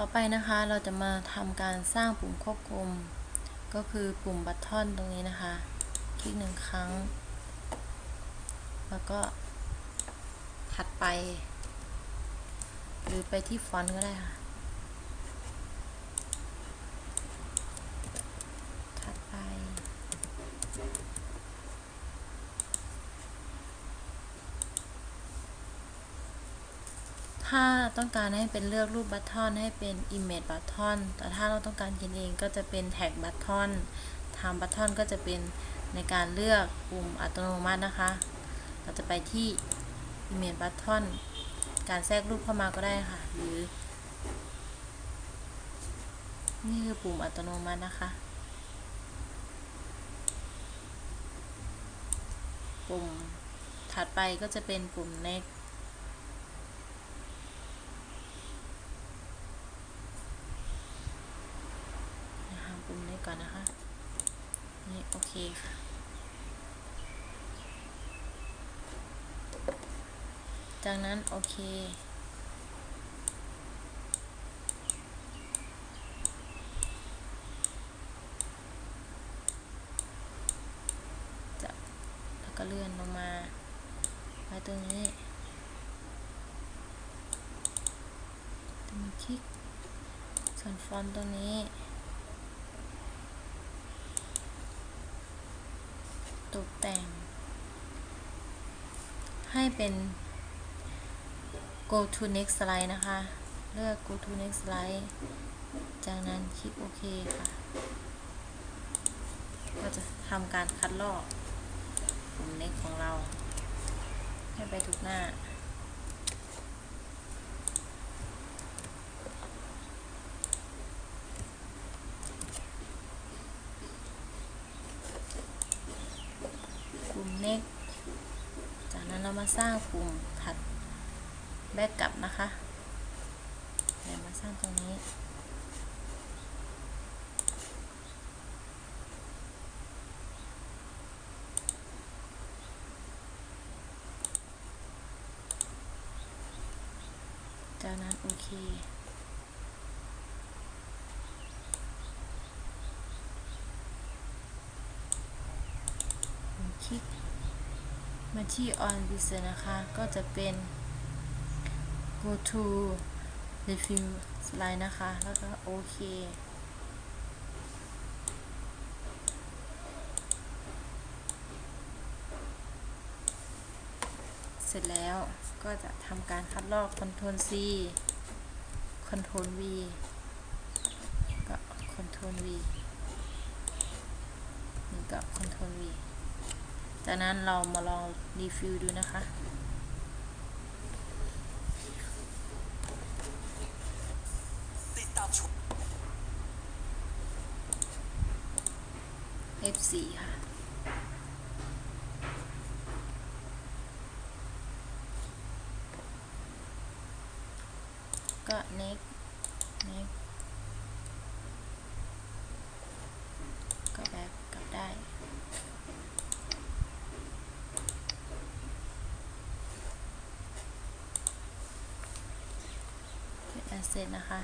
ต่อไปนะคะเราจะมาทำการสร้างปุ่มควบคุม ก็คือปุ่มบัตทอนตรงนี้นะคะ คลิกหนึ่งครั้ง แล้วก็ถัดไป หรือไปที่ฟอนต์ก็ได้ค่ะ ถัดไป ถ้าต้องการให้เป็นเลือกรูปบัตทอนให้เป็น image บัตทอนแต่ถ้าเราต้องการเขียนเองก็จะเป็นแท็กบัตทอนทำบัตทอนก็จะเป็นในการเลือกปุ่มอัตโนมัตินะคะ เราจะไปที่ image บัตทอนการแทรกรูปเข้ามาก็ได้ค่ะ หรือ นี่คือปุ่มอัตโนมัตินะคะปุ่มถัดไปก็จะเป็นปุ่ม next นะคะปุ่มนี้ก่ อนนะคะ นี่โอเคค่ะ จากนั้นโอเค จะแล้วก็เลื่อนลงมาไว้ตรงนี้ตรงคลิกส่วนฟอนต์ตรงนี้ ตกแต่ง ให้เป็น go to next slide นะคะ เลือก go to next slide จากนั้นคลิกโอเคค่ะ ก็จะทำการคัดลอกปุ่มเล็กของเรา ให้ไปทุกหน้า ปุ่ม next จาก นั้นเรามาสร้างปุ่มถัดแบกกลับนะคะเดี๋ยวมาสร้างตรงนี้ จากนั้นโอเคคลิก มาที่ on visa นะคะ ก็จะเป็น go to review slide นะคะ แล้วก็โอเคเสร็จแล้วก็จะทำการคัดลอก Ctrl C Ctrl V ก็ Ctrl V นี่ก็ Ctrl V จากนั้นเรามาลองรีฟิลดูนะคะติดตามชม F4 ค่ะก็ next next ก็แบ็กกลับได้ เสร็จนะคะ